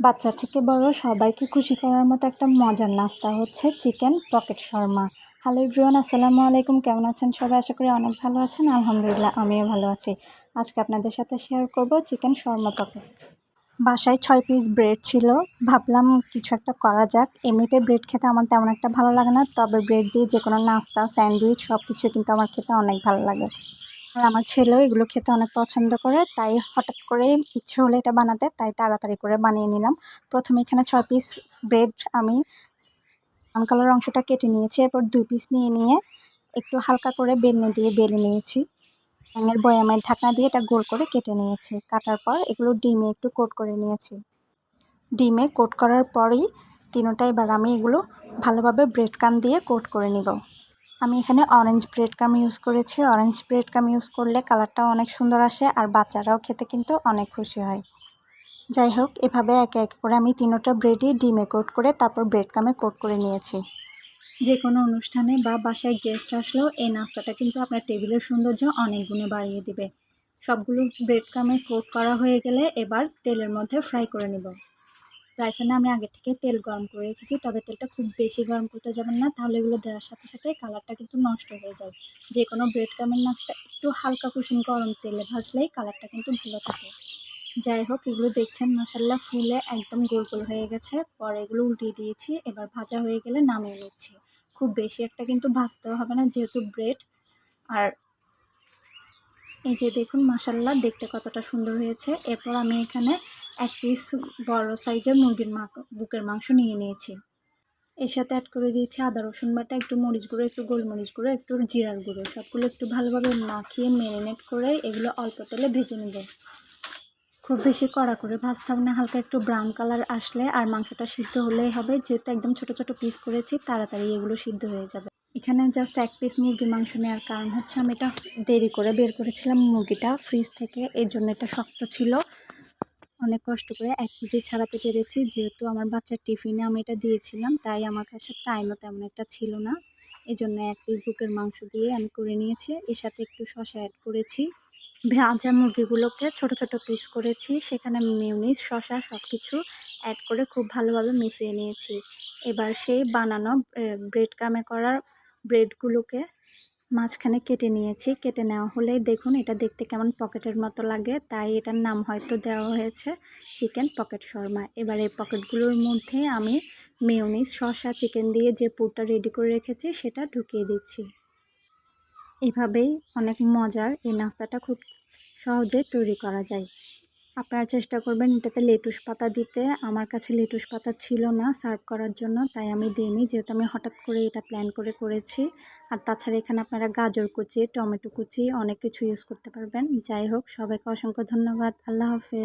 বাচ্চা থেকে বড় সবাইকে খুশি করার মতো একটা মজার নাস্তা হচ্ছে chicken pocket shawarma. Hello everyone আসসালামু আলাইকুম। কেমন আছেন সবাই? আশা করি অনেক ভালো আছেন। আলহামদুলিল্লাহ, আমিও ভালো আছি। আজকে আপনাদের সাথে শেয়ার করব চিকেন শর্মা পকেট। বাসায় ছয় পিস ব্রেড ছিল। ভাবলাম কিছু একটা করা যাক। এমনিতে ব্রেড খেতে আমার তেমন একটা ভালো লাগে না। তবে ব্রেড দিয়ে যে কোনো নাস্তা, স্যান্ডউইচ সব কিছু কিন্তু আমার খেতে অনেক ভালো লাগে। আর আমার ছেলেও এগুলো খেতে অনেক পছন্দ করে, তাই হঠাৎ করে ইচ্ছে হলো এটা বানাতে, তাই তাড়াতাড়ি করে বানিয়ে নিলাম। প্রথমে এখানে ছয় পিস ব্রেড আমি ব্রাউন কালার অংশটা কেটে নিয়েছি, এরপর দুই পিস নিয়ে নিয়ে একটু হালকা করে বেলনে দিয়ে বেলে নিয়েছি। ব্যাঙের বয়ামের ঢাকনা দিয়ে এটা গোল করে কেটে নিয়েছি। কাটার পর এগুলো ডিমে একটু কোট করে নিয়েছি। ডিমে কোট করার পরই তিনোটা এবার আমি এগুলো ভালোভাবে ব্রেড কাম দিয়ে কোট করে নিব। আমি এখানে অরেঞ্জ ব্রেড কাম ইউজ করেছি। অরেঞ্জ ব্রেড কাম ইউজ করলে কালারটাও অনেক সুন্দর আসে আর বাচ্চারাও খেতে কিন্তু অনেক খুশি হয়। যাই হোক, এভাবে একে একে করে আমি তিনোটা ব্রেডই ডিমে কোট করে তারপর ব্রেড কামে কোট করে নিয়েছি। যে কোনো অনুষ্ঠানে বা বাসায় গেস্ট আসলেও এই নাস্তাটা কিন্তু আপনার টেবিলের সৌন্দর্য অনেক গুণে বাড়িয়ে দিবে। সবগুলো ব্রেড কামে কোট করা হয়ে গেলে এবার তেলের মধ্যে ফ্রাই করে নেব। প্যানে আমি আগে থেকে তেল গরম করে রেখেছি, তবে তেলটা খুব বেশি গরম করতে যাবেন না, তাহলে এগুলো দেওয়ার সাথে সাথে কালারটা কিন্তু নষ্ট হয়ে যায়। যে কোনো ব্রেড কামের নাস্তা একটু হালকা কুসুম গরম তেলে ভাজলেই কালারটা কিন্তু ভালো থাকে। যাই হোক, এগুলো দেখছেন মশাল্লা ফুলে একদম গোল গোল হয়ে গেছে। পরে এগুলো উল্টিয়ে দিয়েছি, এবার ভাজা হয়ে গেলে নামিয়ে নিচ্ছি। খুব বেশি একটা কিন্তু ভাজতেও হবে না, যেহেতু ব্রেড আর এই যে দেখুন মাসাল্লা দেখতে কতটা সুন্দর হয়েছে। এরপর আমি এখানে এক পিস বড় সাইজের মুরগির বুকের মাংস নিয়ে নিয়েছি। এর সাথে অ্যাড করে দিয়েছি আদা, রসুন বাটা, একটু মরিচ গুঁড়ো, একটু গোলমরিচ গুঁড়ো, একটু জিরার গুঁড়ো। সবগুলো একটু ভালোভাবে মাখিয়ে ম্যারিনেট করে এগুলো অল্প তেলে ভেজে নেব। খুব বেশি কড়া করে ভাজতে হবে না, হালকা একটু ব্রাউন কালার আসলে আর মাংসটা সিদ্ধ হলেই হবে। যেহেতু একদম ছোট ছোট পিস করেছি, তাড়াতাড়ি এগুলো সিদ্ধ হয়ে যাবে। এখানে জাস্ট এক পিস মুরগির মাংস নেওয়ার কারণ হচ্ছে আমি এটা দেরি করে বের করেছিলাম মুরগিটা ফ্রিজ থেকে, এর জন্য এটা শক্ত ছিল। অনেক কষ্ট করে এক পিসই ছাড়াতে পেরেছি। যেহেতু আমার বাচ্চার টিফিনে আমি এটা দিয়েছিলাম, তাই আমার কাছে টাইমও তেমন একটা ছিল না। এই জন্য এক পিস বুকের মাংস দিয়ে আমি করে নিয়েছি। এর সাথে একটু শসা অ্যাড করেছি। ভাজা মুরগিগুলোকে ছোট ছোট পিস করেছি। সেখানে মিউনিস শসা সব কিছু অ্যাড করে খুব ভালোভাবে মিশিয়ে নিয়েছি। এবার সেই বানানো ব্রেড কামে করার ব্রেডগুলোকে মাঝখানে কেটে নিয়েছি। কেটে নেওয়া হলেই দেখুন, এটা দেখতে কেমন পকেটের মতো লাগে। তাই এটার নাম হয়তো দেওয়া হয়েছে চিকেন পকেট শর্মা। এবার এই পকেটগুলোর মধ্যে আমি মিউনিস শসা, চিকেন দিয়ে যে পুরটা রেডি করে রেখেছি, সেটা ঢুকিয়ে দিচ্ছি। এভাবেই অনেক মজার এই নাস্তাটা খুব সহজে তৈরি করা যায়। আপনারা চেষ্টা করবেন এটাতে লেটুস পাতা দিতে। আমার কাছে লেটুস পাতা ছিল না সার্ভ করার জন্য, তাই আমি দিইনি। যেহেতু আমি হঠাৎ করে এটা প্ল্যান করে করেছি। আর তাছাড়া এখানে আপনারা গাজর কুচি, টমেটো কুচি অনেক কিছু ইউজ করতে পারবেন। যাই হোক, সবাইকে অসংখ্য ধন্যবাদ। আল্লাহ হাফেজ।